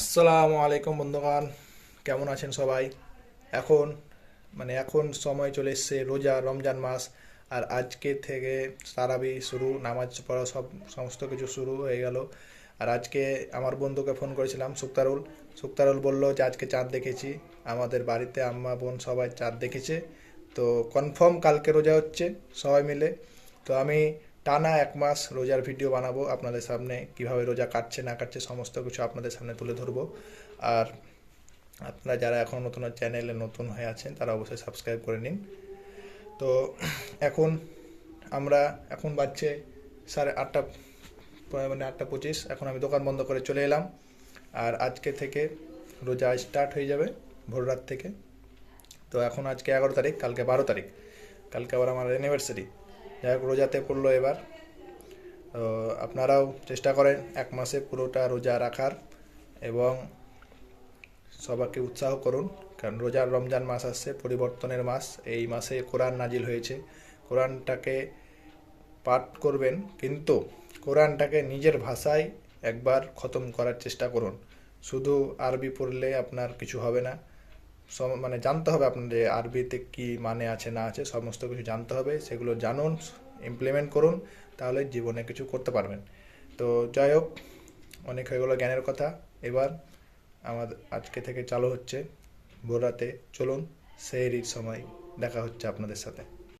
আসসালামু আলাইকুম বন্ধুগণ, কেমন আছেন সবাই? এখন মানে এখন সময় চলে এসছে রোজা, রমজান মাস, আর আজকে থেকে সারাবি শুরু, নামাজ পড়া সব, সমস্ত কিছু শুরু হয়ে গেল। আর আজকে আমার বন্ধুকে ফোন করেছিলাম, সুক্তারুল। সুক্তারুল বলল যে, আজকে চাঁদ দেখেছি। আমাদের বাড়িতে আম্মা বোন সবাই চাঁদ দেখেছে। তো কনফার্ম কালকে রোজা হচ্ছে, সবাই মিলে। তো আমি টানা এক মাস রোজার ভিডিও বানাবো, আপনাদের সামনে কীভাবে রোজা কাটছে, না কাটছে, সমস্ত কিছু আপনাদের সামনে তুলে ধরবো। আর আপনারা যারা এখন নতুন চ্যানেলে নতুন হয়ে আছেন, তারা অবশ্যই সাবস্ক্রাইব করে নিন। তো এখন আমরা, এখন বাজছে সাড়ে আটটা মানে আটটা পঁচিশ, এখন আমি দোকান বন্ধ করে চলে এলাম। আর আজকে থেকে রোজা স্টার্ট হয়ে যাবে ভোর রাত থেকে। তো এখন আজকে এগারো তারিখ, কালকে বারো তারিখ। কালকে আবার আমার অ্যানিভার্সারি যাই হোক রোজাতে পড়ল এবার। আপনারাও চেষ্টা করেন এক মাসে পুরোটা রোজা রাখার এবং সবাইকে উৎসাহ করুন, কারণ রোজার রমজান মাস আসছে, পরিবর্তনের মাস। এই মাসে কোরআন নাজিল হয়েছে। কোরআনটাকে পাঠ করবেন, কিন্তু কোরআনটাকে নিজের ভাষায় একবার খতম করার চেষ্টা করুন। শুধু আরবি পড়লে আপনার কিছু হবে না। মানে জানতে হবে আপনাদের আরবিতে কি মানে আছে, না আছে, সমস্ত কিছু জানতে হবে, সেগুলো জানুন ইমপ্লিমেন্ট করুন, তাহলে জীবনে কিছু করতে পারবেন। তো যাই হোক, অনেক হয়ে গেলো জ্ঞানের কথা। এবার আমাদের আজকে থেকে চালু হচ্ছে ভোর রাতে চলুন সেহরির সময় দেখা হচ্ছে আপনাদের সাথে।